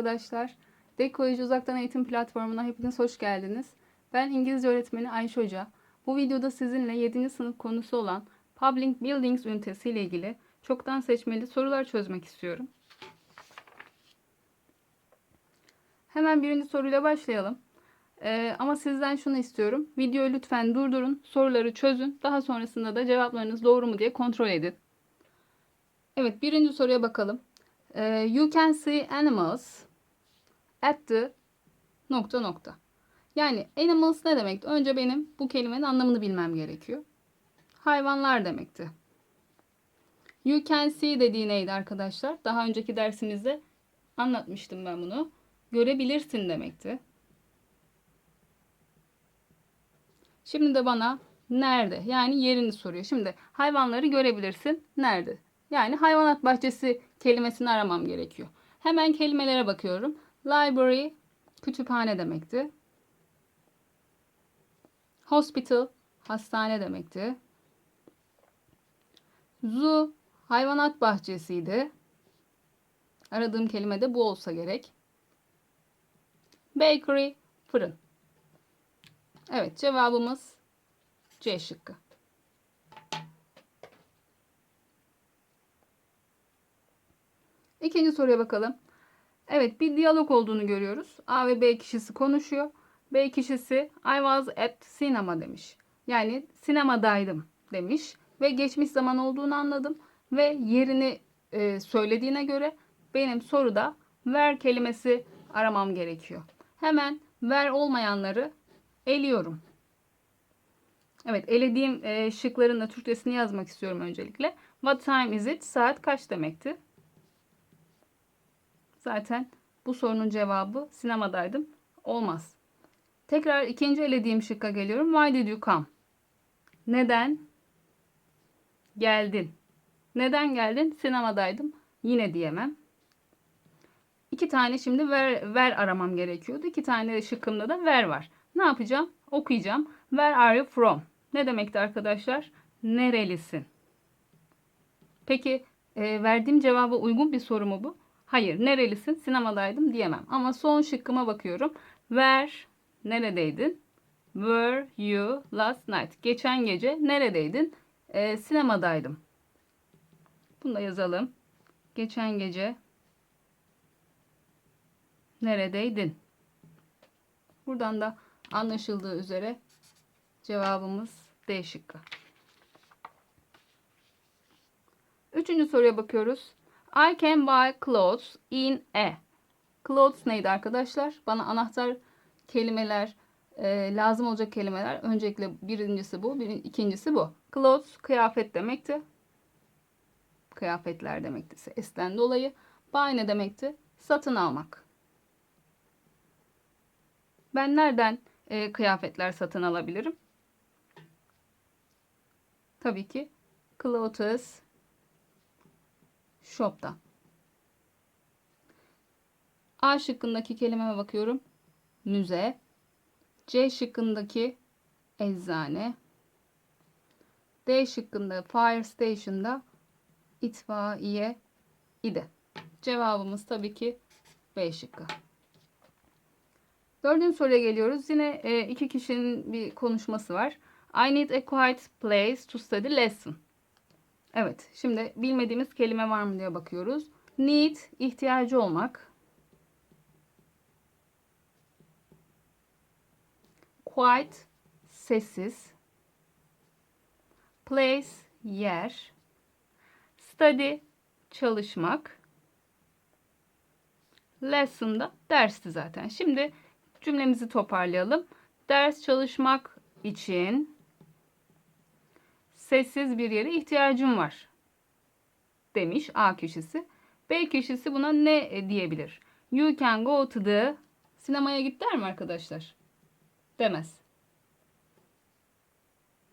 arkadaşlar. Dekoloji Uzaktan Eğitim Platformu'na hepiniz hoş geldiniz. Ben İngilizce öğretmeni Ayşe Hoca. Bu videoda sizinle 7. sınıf konusu olan Public Buildings ünitesi ile ilgili çoktan seçmeli sorular çözmek istiyorum. Hemen birinci soruyla başlayalım. Ee, ama sizden şunu istiyorum. Videoyu lütfen durdurun, soruları çözün. Daha sonrasında da cevaplarınız doğru mu diye kontrol edin. Evet, birinci soruya bakalım. Ee, you can see animals at the nokta nokta. Yani animals ne demekti? Önce benim bu kelimenin anlamını bilmem gerekiyor. Hayvanlar demekti. You can see dediği neydi arkadaşlar? Daha önceki dersimizde anlatmıştım ben bunu. Görebilirsin demekti. Şimdi de bana nerede? Yani yerini soruyor. Şimdi hayvanları görebilirsin. Nerede? Yani hayvanat bahçesi kelimesini aramam gerekiyor. Hemen kelimelere bakıyorum. Library kütüphane demekti. Hospital hastane demekti. Zoo hayvanat bahçesiydi. Aradığım kelime de bu olsa gerek. Bakery fırın. Evet cevabımız C şıkkı. İkinci soruya bakalım. Evet bir diyalog olduğunu görüyoruz. A ve B kişisi konuşuyor. B kişisi I was at cinema demiş. Yani sinemadaydım demiş. Ve geçmiş zaman olduğunu anladım. Ve yerini e, söylediğine göre benim soruda where kelimesi aramam gerekiyor. Hemen where olmayanları eliyorum. Evet elediğim e, şıkların da Türkçesini yazmak istiyorum öncelikle. What time is it? Saat kaç demekti? Zaten bu sorunun cevabı sinemadaydım. Olmaz. Tekrar ikinci elediğim şıkka geliyorum. Why did you come? Neden geldin? Neden geldin? Sinemadaydım. Yine diyemem. İki tane şimdi ver, ver aramam gerekiyordu. İki tane şıkkımda da ver var. Ne yapacağım? Okuyacağım. Where are you from? Ne demekti arkadaşlar? Nerelisin? Peki e, verdiğim cevaba uygun bir soru mu bu? Hayır. Nerelisin? Sinemadaydım diyemem. Ama son şıkkıma bakıyorum. Where neredeydin? Were you last night? Geçen gece neredeydin? E, sinemadaydım. Bunu da yazalım. Geçen gece neredeydin? Buradan da anlaşıldığı üzere cevabımız D şıkkı. Üçüncü soruya bakıyoruz. I can buy clothes in a. Clothes neydi arkadaşlar? Bana anahtar kelimeler, e, lazım olacak kelimeler. Öncelikle birincisi bu, bir, ikincisi bu. Clothes kıyafet demekti. Kıyafetler demekti. Esten dolayı. Buy ne demekti? Satın almak. Ben nereden e, kıyafetler satın alabilirim? Tabii ki Clothes Shop'ta. A şıkkındaki kelimeme bakıyorum. Müze. C şıkkındaki eczane. D şıkkında fire station'da itfaiye idi. Cevabımız tabii ki B şıkkı. Dördüncü soruya geliyoruz. Yine e, iki kişinin bir konuşması var. I need a quiet place to study lesson. Evet, şimdi bilmediğimiz kelime var mı diye bakıyoruz. Need, ihtiyacı olmak. Quiet, sessiz. Place, yer. Study, çalışmak. Lesson da dersti zaten. Şimdi cümlemizi toparlayalım. Ders çalışmak için sessiz bir yere ihtiyacım var demiş A kişisi. B kişisi buna ne diyebilir? You can go to the sinemaya git der mi arkadaşlar? Demez.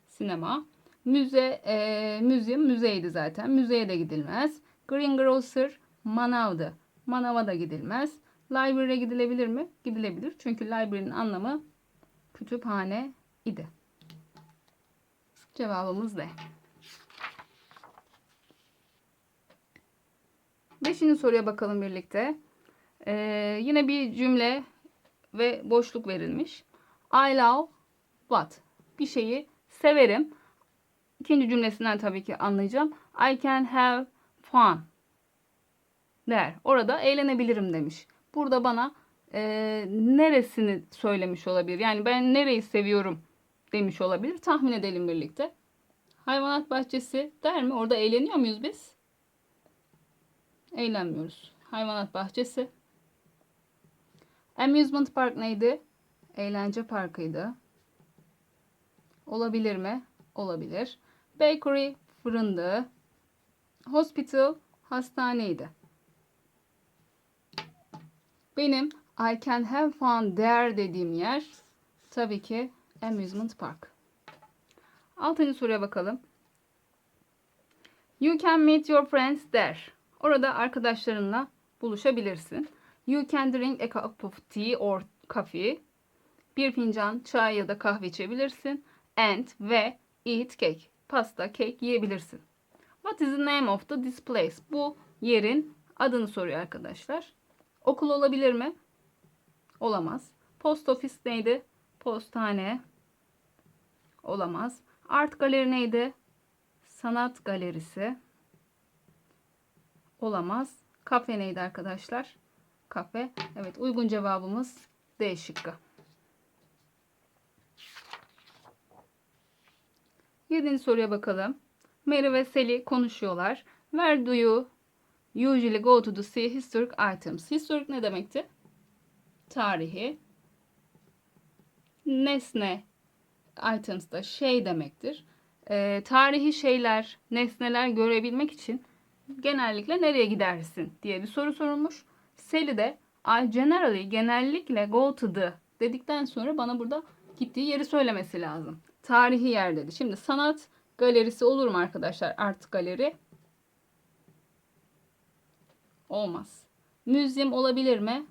Sinema. Müze, e, müziğim müzeydi zaten. Müzeye de gidilmez. Greengrocer manavdı. Manava da gidilmez. Library'e gidilebilir mi? Gidilebilir. Çünkü library'nin anlamı kütüphane idi. Cevabımız ne? Beşinci soruya bakalım birlikte. Ee, yine bir cümle ve boşluk verilmiş. I love what? Bir şeyi severim. İkinci cümlesinden tabii ki anlayacağım. I can have fun der. Orada eğlenebilirim demiş. Burada bana e, neresini söylemiş olabilir? Yani ben nereyi seviyorum demiş olabilir. Tahmin edelim birlikte. Hayvanat bahçesi der mi? Orada eğleniyor muyuz biz? Eğlenmiyoruz. Hayvanat bahçesi. Amusement park neydi? Eğlence parkıydı. Olabilir mi? Olabilir. Bakery fırındı. Hospital hastaneydi. Benim I can have fun there dediğim yer tabii ki amusement park. Altıncı soruya bakalım. You can meet your friends there. Orada arkadaşlarınla buluşabilirsin. You can drink a cup of tea or coffee. Bir fincan çay ya da kahve içebilirsin. And ve eat cake. Pasta, cake yiyebilirsin. What is the name of the this place? Bu yerin adını soruyor arkadaşlar. Okul olabilir mi? Olamaz. Post office neydi? Postane. Olamaz. Art galeri neydi? Sanat galerisi. Olamaz. Kafe neydi arkadaşlar? Kafe. Evet uygun cevabımız D şıkkı. Yedinci soruya bakalım. Mary ve Sally konuşuyorlar. Where do you usually go to see historic items? Historic ne demekti? Tarihi. Nesne items da şey demektir. Ee, tarihi şeyler, nesneler görebilmek için genellikle nereye gidersin diye bir soru sorulmuş. Sally de I generally genellikle go to the dedikten sonra bana burada gittiği yeri söylemesi lazım. Tarihi yer dedi. Şimdi sanat galerisi olur mu arkadaşlar? Art galeri. Olmaz. Müzyum olabilir mi?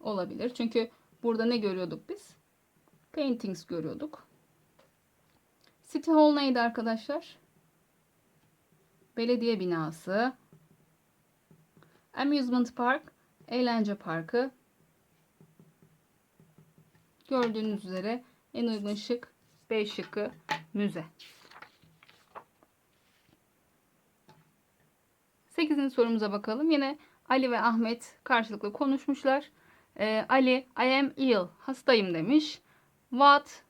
Olabilir. Çünkü burada ne görüyorduk biz? Paintings görüyorduk. City Hall neydi arkadaşlar? Belediye binası. Amusement Park, eğlence parkı. Gördüğünüz üzere en uygun şık B şıkkı müze. 8. sorumuza bakalım. Yine Ali ve Ahmet karşılıklı konuşmuşlar. Ee, Ali I am ill, hastayım demiş. What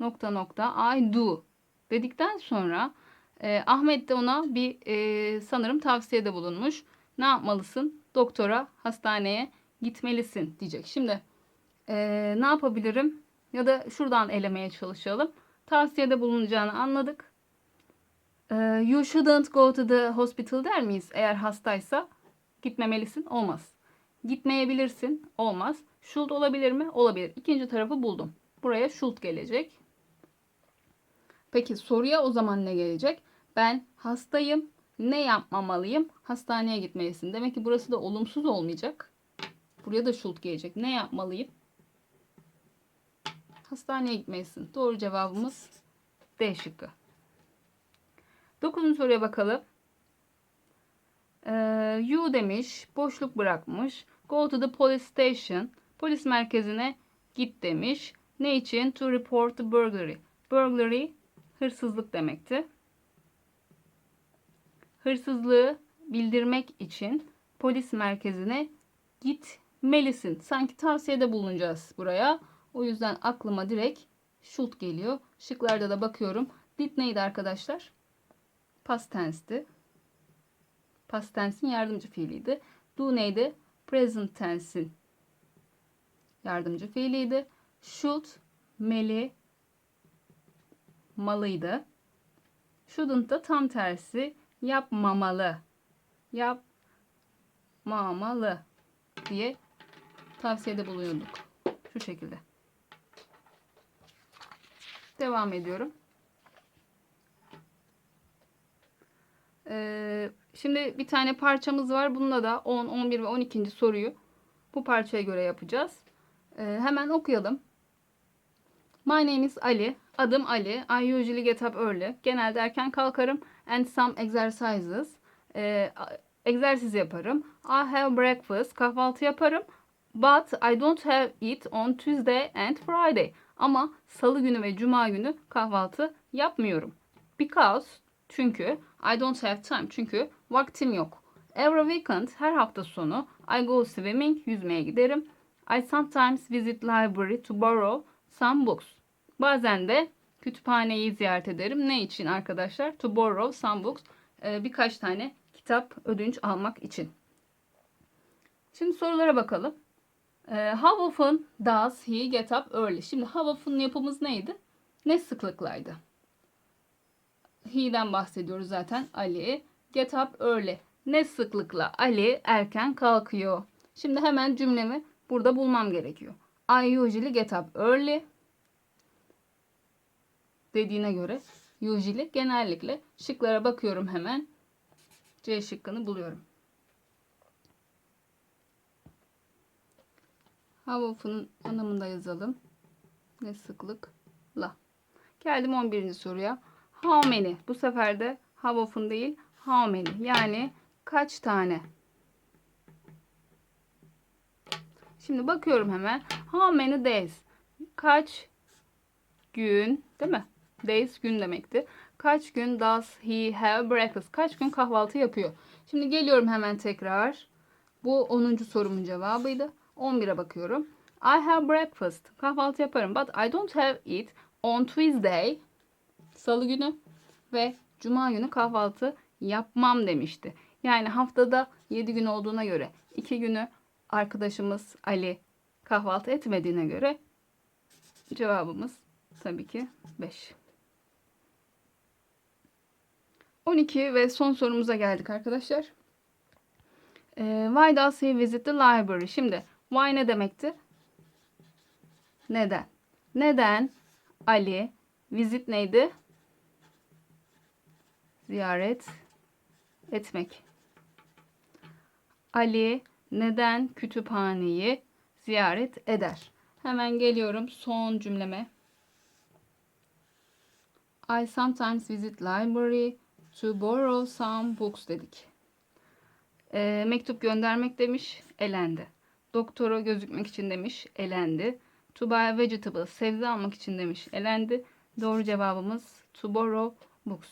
nokta nokta I do dedikten sonra e, Ahmet de ona bir e, sanırım tavsiyede bulunmuş. Ne yapmalısın? Doktora, hastaneye gitmelisin diyecek. Şimdi e, ne yapabilirim? Ya da şuradan elemeye çalışalım. Tavsiyede bulunacağını anladık. E, you shouldn't go to the hospital der miyiz? Eğer hastaysa gitmemelisin. Olmaz. Gitmeyebilirsin. Olmaz. Should olabilir mi? Olabilir. İkinci tarafı buldum. Buraya should gelecek. Peki soruya o zaman ne gelecek? Ben hastayım. Ne yapmamalıyım? Hastaneye gitmelisin. Demek ki burası da olumsuz olmayacak. Buraya da should gelecek. Ne yapmalıyım? Hastaneye gitmelisin. Doğru cevabımız D şıkkı. Dokuzuncu soruya bakalım. Ee, you demiş. Boşluk bırakmış. Go to the police station. Polis merkezine git demiş. Ne için? To report the burglary. Burglary hırsızlık demekti. Hırsızlığı bildirmek için polis merkezine gitmelisin. Sanki tavsiyede bulunacağız buraya. O yüzden aklıma direkt should geliyor. Şıklarda da bakıyorum. Did neydi arkadaşlar? Past tense'ti. Past tense'in yardımcı fiiliydi. Do neydi? Present tense'in yardımcı fiiliydi. Should meli malıydı. Shouldn't da tam tersi yapmamalı. Yapmamalı diye tavsiyede bulunuyorduk. Şu şekilde. Devam ediyorum. Ee, şimdi bir tane parçamız var. Bununla da 10, 11 ve 12. soruyu bu parçaya göre yapacağız. Ee, hemen okuyalım. My name is Ali. Adım Ali. I usually get up early. Genelde erken kalkarım. And some exercises. Ee, Egzersiz yaparım. I have breakfast. Kahvaltı yaparım. But I don't have it on Tuesday and Friday. Ama salı günü ve cuma günü kahvaltı yapmıyorum. Because çünkü I don't have time. Çünkü vaktim yok. Every weekend her hafta sonu I go swimming yüzmeye giderim. I sometimes visit library to borrow books. Bazen de kütüphaneyi ziyaret ederim. Ne için arkadaşlar? To borrow some books. Birkaç tane kitap ödünç almak için. Şimdi sorulara bakalım. Ee, how often does he get up early? Şimdi how often yapımız neydi? Ne sıklıklaydı? He'den bahsediyoruz zaten. Ali. Get up early. Ne sıklıkla Ali erken kalkıyor? Şimdi hemen cümlemi burada bulmam gerekiyor. I usually get up early dediğine göre usually genellikle şıklara bakıyorum hemen. C şıkkını buluyorum. How often'ın anlamında yazalım. Ne sıklıkla. Geldim 11. soruya. How many? Bu sefer de how often değil, how many? Yani kaç tane? Şimdi bakıyorum hemen. How many days? Kaç gün, değil mi? Days gün demekti. Kaç gün does he have breakfast? Kaç gün kahvaltı yapıyor? Şimdi geliyorum hemen tekrar. Bu 10. sorumun cevabıydı. 11'e bakıyorum. I have breakfast. Kahvaltı yaparım. But I don't have it on Tuesday. Salı günü ve cuma günü kahvaltı yapmam demişti. Yani haftada 7 gün olduğuna göre 2 günü arkadaşımız Ali kahvaltı etmediğine göre cevabımız tabii ki 5. 12 ve son sorumuza geldik arkadaşlar. Ee, why does he visit the library? Şimdi why ne demekti? Neden? Neden Ali visit neydi? Ziyaret etmek. Ali neden kütüphaneyi ziyaret eder? Hemen geliyorum son cümleme. I sometimes visit library to borrow some books dedik. E, mektup göndermek demiş, elendi. Doktora gözükmek için demiş, elendi. To buy vegetables, sebze almak için demiş, elendi. Doğru cevabımız to borrow books.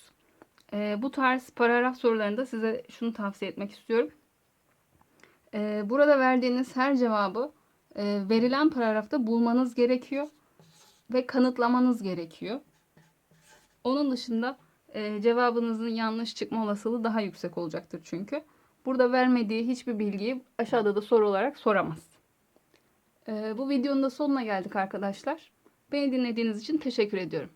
E, bu tarz paragraf sorularında size şunu tavsiye etmek istiyorum. E, burada verdiğiniz her cevabı e, verilen paragrafta bulmanız gerekiyor ve kanıtlamanız gerekiyor. Onun dışında e, cevabınızın yanlış çıkma olasılığı daha yüksek olacaktır çünkü. Burada vermediği hiçbir bilgiyi aşağıda da soru olarak soramaz. E, bu videonun da sonuna geldik arkadaşlar. Beni dinlediğiniz için teşekkür ediyorum.